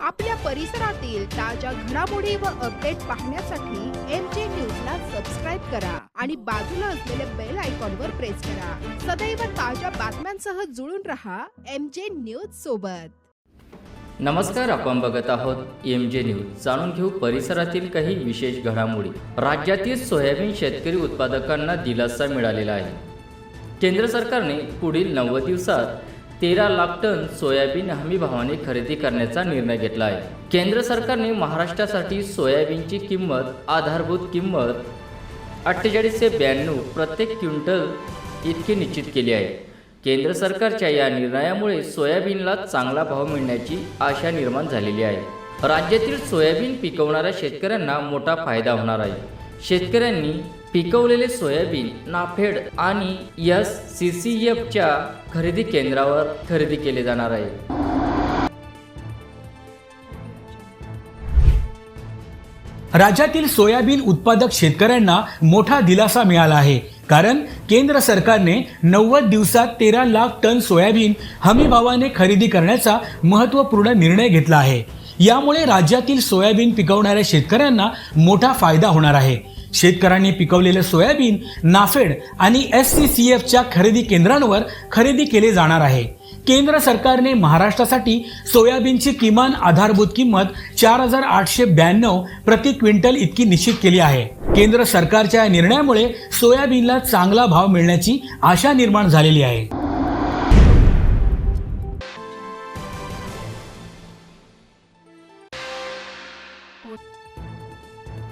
आपल्या परिसरातील ताज्या घडामोडी व अपडेट पाहण्यासाठी एम जे न्यूजला सबस्क्राईब करा आणि बाजूला असलेल्या बेल आयकॉनवर प्रेस करा. सदैव ताज्या बातम्यांसह जुळून रहा एम जे न्यूज सोबत. नमस्कार आपण बघत आहोत एम जे न्यूज जाणून घेऊ परिसरातील काही विशेष घडामोडी. राज्यातील सोयाबीन शेतकरी उत्पादकांना दिलासा मिळालेला आहे. केंद्र सरकारने पुढील नव्वद दिवसात तेरा लाख टन सोयाबीन हमी भावाने खरेदी करण्याचा निर्णय घेतला आहे. केंद्र सरकारने महाराष्ट्रासाठी सोयाबीनची किंमत आधारभूत किंमत अठ्ठेचाळीसशे ब्याण्णव प्रत्येक क्विंटल इतकी निश्चित केली आहे. केंद्र सरकारच्या या निर्णयामुळे सोयाबीनला चांगला भाव मिळण्याची आशा निर्माण झालेली आहे. राज्यातील सोयाबीन पिकवणाऱ्या शेतकऱ्यांना मोठा फायदा होणार आहे. शेतकऱ्यांनी पिकवलेले सोयाबीन नाफेड आणि एस सी सी एफच्या खरेदी केंद्रावर खरेदी केले जाणार आहे. राज्यातील सोयाबीन उत्पादक शेतकऱ्यांना मोठा दिलासा मिळाला आहे. कारण केंद्र सरकारने नव्वद दिवसात तेरा लाख टन सोयाबीन हमी भावाने खरेदी करण्याचा महत्त्वपूर्ण निर्णय घेतला आहे. यामुळे राज्यातील सोयाबीन पिकवणाऱ्या शेतकऱ्यांना मोठा फायदा होणार आहे. शेतकऱ्यांनी पिकवलेले सोयाबीन नाफेड आणि एस सी सी एफच्या खरेदी केंद्रांवर खरेदी केले जाणार आहे. केंद्र सरकारने महाराष्ट्रासाठी सोयाबीनची किमान आधारभूत किंमत चार हजार आठशे ब्याण्णव प्रति क्विंटल इतकी निश्चित केली आहे. केंद्र सरकारच्या या निर्णयामुळे सोयाबीनला चांगला भाव मिळण्याची आशा निर्माण झालेली आहे. Gut.